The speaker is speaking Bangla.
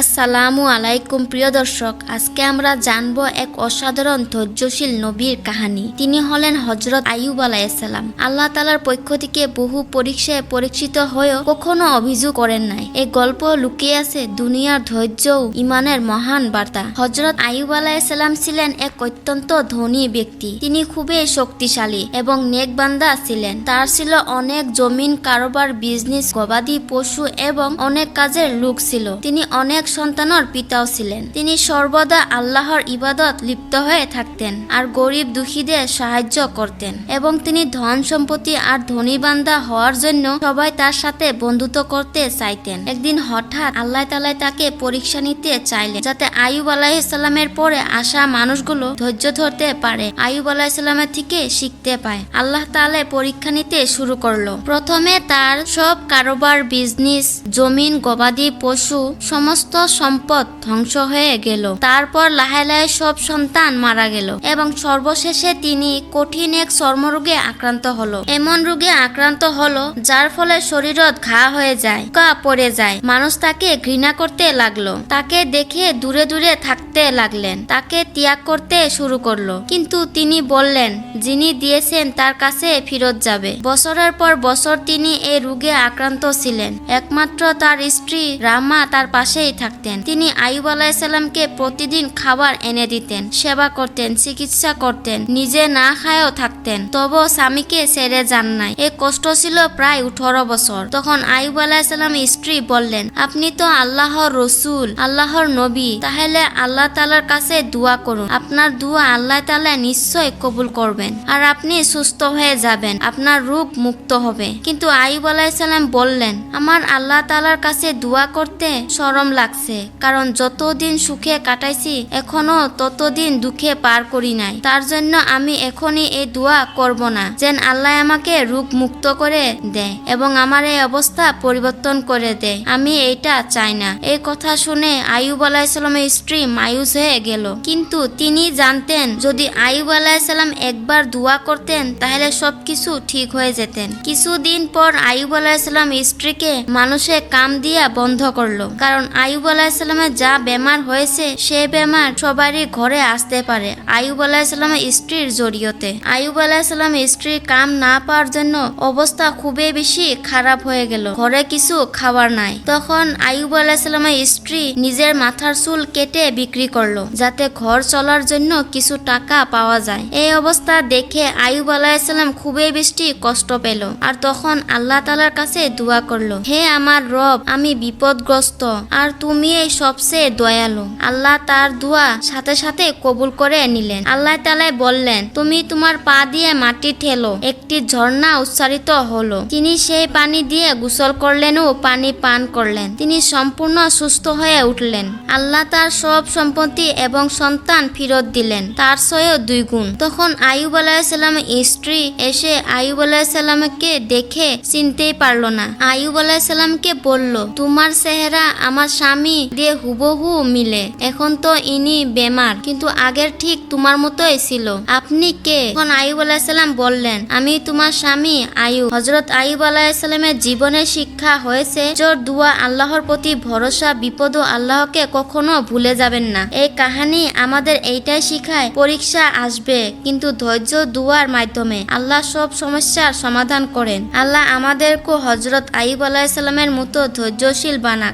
আসসালামু আলাইকুম, প্রিয় দর্শক। আজকে আমরা জানব এক অসাধারণ ধৈর্যশীল নবীর কাহিনী। তিনি হলেন হজরত আইয়ুব আলাইসাল্লাম আল্লাহ তালার পক্ষ থেকে বহু পরীক্ষায় পরীক্ষিত হয়েও কখনো অভিযোগ করেন নাই। এই গল্প লুকিয়ে আছে দুনিয়ার ধৈর্য ইমানের মহান বার্তা। হজরত আইয়ুব আলাইসাল্লাম ছিলেন এক অত্যন্ত ধনী ব্যক্তি। তিনি খুবই শক্তিশালী এবং নেকবান্দা ছিলেন। তার ছিল অনেক জমিন, কারোবার, বিজনেস, গবাদি পশু এবং অনেক কাজের লোক ছিল। তিনি অনেক সন্তানের পিতাও ছিলেন। তিনি সর্বদা আল্লাহর ইবাদত লিপ্ত হয়ে থাকতেন আর গরিব দুঃখীদের সাহায্য করতেন এবং তিনি ধন সম্পত্তি আর ধনী বান্দা হওয়ার জন্য সবাই তার সাথে বন্ধুত্ব করতে চাইতেন। একদিন হঠাৎ আল্লাহ তালাই তাকে পরীক্ষা নিতে চাইলেন যাতে আয়ুব আলাহিসাল্লামের পরে আসা মানুষগুলো ধৈর্য ধরতে পারে আয়ুব আলাহিসাল্লামের থেকে শিখতে পায়। আল্লাহ তাআলা পরীক্ষা নিতে শুরু করল। প্রথমে তার সব কারোবার, বিজনেস, জমিন, গবাদি পশু, সমস্ত সম্পদ ধ্বংস হয়ে গেল। তারপর লাহে লাহে সব সন্তান মারা গেল এবং সর্বশেষে তিনি কঠিন এক চর্মরোগে আক্রান্ত হলো। এমন রোগে আক্রান্ত হলো যার ফলে শরীরত ঘা হয়ে যায়, কা পড়ে যায়। মানুষ তাকে ঘৃণা করতে লাগল। তাকে দেখে দূরে দূরে থাকতে লাগলেন। তাকে ত্যাগ করতে শুরু করল। কিন্তু তিনি বললেন, যিনি দিয়েছেন তার কাছে ফিরত যাবে। বছরের পর বছর তিনি এই রোগে আক্রান্ত ছিলেন। একমাত্র তার স্ত্রী রামা তার পাশেই থাকতেন। তিনি আয়ুব আলাহিসাল্লামকে প্রতিদিন খাবার এনে দিতেন, সেবা করতেন, চিকিৎসা করতেন, নিজে না খায়ও থাকতেন। তবু স্বামীকে ছেড়ে যান নাই। এই কষ্ট ছিল প্রায় উঠেরো বছর। তখন আয়ুব আলাহিসাল্লাম স্ত্রী বললেন, আপনি তো আল্লাহর রসুল, আল্লাহর নবী। তাহলে আল্লাহ তালার কাছে দোয়া করুন। আপনার দোয়া আল্লাহ তালা নিশ্চয় কবুল করবেন। আর আপনি সুস্থ হয়ে যাবেন। আপনার রোগ মুক্ত হবে। কিন্তু আইব আলাহিসাল্লাম বললেন, আমার আল্লাহ তালার কাছে দোয়া করতে সরম লাগছে। কারণ যতদিন সুখে কাটাইছি, এখনও ততদিন দুঃখে পার করি নাই। তার জন্য আমি এখনই এই দোয়া করব না, যেন আল্লাহ আমাকে রোগ মুক্ত করে দেয় এবং আমার এই অবস্থা পরিবর্তন করে দেয়। আমি এইটা চাই না। এই কথা শুনে আয়ুব আলাহিসাল্লামের স্ত্রী মায়ুস হয়ে গেল। কিন্তু তিনি জানতেন, যদি আয়ুব আলাহিসাল্লাম একবার দোয়া করতেন, তাহলে সবকিছু ঠিক হয়ে যেতেন। কিছুদিন পর আয়ুব আলাহিসাল্লাম স্ত্রীকে মানুষে কাম দিয়া বন্ধ করল। কারণ আয়ুব আলাহিসাল্লামের যা বেমার হয়েছে, সে বেমার সবারই ঘরে আসতে পারে। আয়ুব আলাহিসাল্লামের স্ত্রীর জড়িয়তে। আয়ুব আলাহিসাল্লামের স্ত্রীর কাম না পাওয়ার জন্য অবস্থা খুবই বেশি খারাপ হয়ে গেল। ঘরে কিছু খাবার নাই। তখন আয়ুব আলাহিসাল্লামের স্ত্রী নিজের মাথার চুল কেটে বিক্রি করল, যাতে ঘর চলার জন্য কিছু টাকা পাওয়া যায়। এই অবস্থা দেখে আয়ুব আলাহিসাল্লাম খুবই বেশি কষ্ট পেল আর তখন আল্লাহ তালার কাছে দোয়া করল, হে আমার রব, আমি বিপদগ্রস্ত। আর তুমি এই সবচেয়ে দয়ালু। আল্লাহ তার দোয়া সাথে সাথে কবুল করে নিলেন। আল্লাহ তালাই বললেন, তুমি তোমার পা দিয়ে মাটি ঠেলো, একটি ঝর্ণা উচ্চারিত হলো। তিনি সেই পানি দিয়ে গোসল করলেন ও পানি পান করলেন। তিনি সম্পূর্ণ সুস্থ হয়ে উঠলেন। আল্লাহ তার সব সম্পত্তি এবং সন্তান ফিরত দিলেন, তার সয়েও দুই গুণ। তখন আয়ুব আলাহিসাল্লামের স্ত্রী এসে আয়ুব আলাহিসাল্লামকে দেখে চিনতেই পারল না। আয়ুব আলাহিসাল্লামকে বলল, তোমার চেহারা আমার স্বামী দিয়ে হুবহু মিলে। এখন তো ইনি বেমার, কিন্তু আগের ঠিক তোমার মতোই ছিল। আপনি কে? তখন আয়ুব আলাহিসাল্লাম বললেন, আমি তোমার স্বামী আয়ুব হজরত আয়ুব আলাহিসাল্লামের জীবনের শিক্ষা হয়েছে, জোর দুয়া আল্লাহর প্রতি ভরসা বিপদ আল্লাহকে কখনো ভুলে যাবেন না। এই কাহানি আমাদের এইটাই শিখায়, পরীক্ষা আসবে, কিন্তু ধৈর্য দুয়ার মাধ্যমে আল্লাহ সব সমস্যার সমাধান করেন। আল্লাহ আমাদেরকে হজরত আইব আলাহিসাল্লামের মতো ধৈর্যশীল বানা